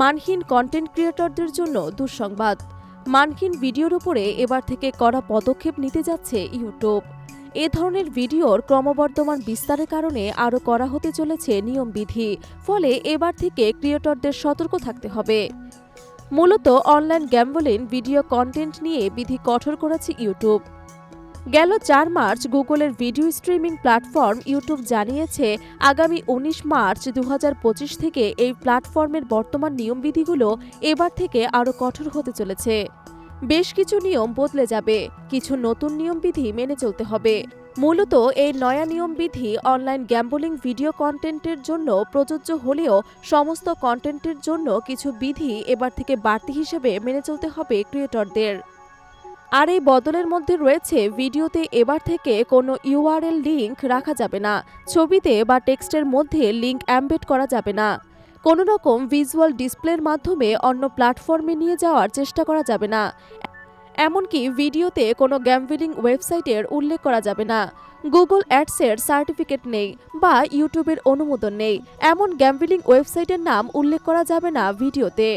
মানহীন কন্টেন্ট ক্রিয়েটরদের জন্য দুঃসংবাদ। মানহীন ভিডিওর উপরে এবার থেকে কড়া পদক্ষেপ নিতে যাচ্ছে ইউটিউব। এ ধরনের ভিডিওর ক্রমবর্ধমান বিস্তারের কারণে আরও করা হতে চলেছে নিয়মবিধি ফলে এবার থেকে ক্রিয়েটরদের সতর্ক থাকতে হবে। মূলত অনলাইন গ্যাম্বলিন ভিডিও কন্টেন্ট নিয়ে বিধি কঠোর করেছে ইউটিউব। গেল চার মার্চ গুগলের ভিডিও স্ট্রিমিং প্ল্যাটফর্ম ইউটিউব জানিয়েছে, আগামী উনিশ মার্চ দু হাজার পঁচিশ থেকে এই প্ল্যাটফর্মের বর্তমান নিয়মবিধিগুলো এবার থেকে আরও কঠোর হতে চলেছে। বেশ কিছু নিয়ম বদলে যাবে, কিছু নতুন নিয়মবিধি মেনে চলতে হবে। মূলত এই নয়া নিয়মবিধি অনলাইন গ্যাম্বলিং ভিডিও কন্টেন্টের জন্য প্রযোজ্য হলেও সমস্ত কন্টেন্টের জন্য কিছু বিধি এবার থেকে বাড়তি হিসেবে মেনে চলতে হবে ক্রিয়েটরদের। আর এই বদলের মধ্যে রয়েছে ভিডিওতে এবার থেকে কোনো ইউআরএল লিংক রাখা যাবে না, ছবিতে বা টেক্সটের মধ্যে লিংক অ্যাম্বেড করা যাবে না। কোনো রকম ভিজুয়াল ডিসপ্লের মাধ্যমে অন্য প্ল্যাটফর্মে নিয়ে যাওয়ার চেষ্টা করা যাবে না। এমনকি ভিডিওতে কোনো গ্যাম্বিলিং ওয়েবসাইটের উল্লেখ করা যাবে না। গুগল অ্যাডসের সার্টিফিকেট নেই বা ইউটিউবের অনুমোদন নেই। এমন গ্যাম্বিলিং ওয়েবসাইটের নাম উল্লেখ করা যাবে না ভিডিওতে।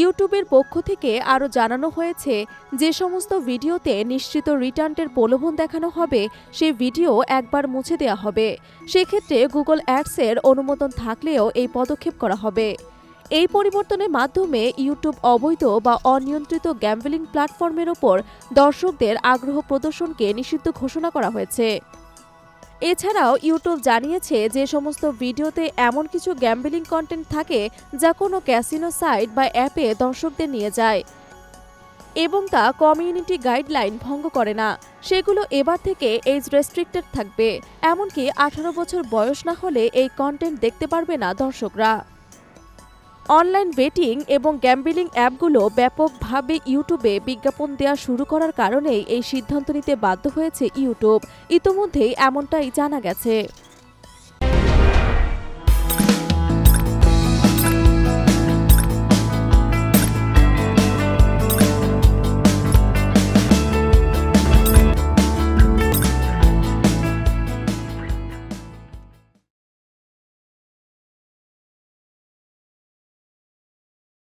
ইউটিউবের পক্ষ থেকে আরও জানানো হয়েছে, যে সমস্ত ভিডিওতে নিশ্চিত রিটার্নের প্রলোভন দেখানো হবে, সে ভিডিও একবার মুছে দেওয়া হবে। সেক্ষেত্রে গুগল অ্যাডসের অনুমোদন থাকলেও এই পদক্ষেপ করা হবে। এই পরিবর্তনের মাধ্যমে ইউটিউব অবৈধ বা অনিয়ন্ত্রিত গ্যাম্বলিং প্ল্যাটফর্মের ওপর দর্শকদের আগ্রহ প্রদর্শনকে নিষিদ্ধ ঘোষণা করা হয়েছে। এছাড়াও ইউটিউব জানিয়েছে যে সমস্ত ভিডিওতে এমন কিছু গ্যাম্বলিং কন্টেন্ট থাকে যা কোনো ক্যাসিনো সাইট বা অ্যাপে দর্শকদের নিয়ে যায় এবং তা কমিউনিটি গাইডলাইন ভঙ্গ করে না। সেগুলো এবার থেকে এজ রেস্ট্রিক্টেড থাকবে। এমনকি আঠারো বছর বয়স না হলে এই কন্টেন্ট দেখতে পারবে না দর্শকরা। অনলাইন বেটিং এবং গ্যাম্বিলিং অ্যাপগুলো ব্যাপকভাবে ইউটিউবে বিজ্ঞাপন দেওয়া শুরু করার কারণেই এই সিদ্ধান্ত নিতে বাধ্য হয়েছে ইউটিউব। ইতোমধ্যেই এমনটাই জানা গেছে।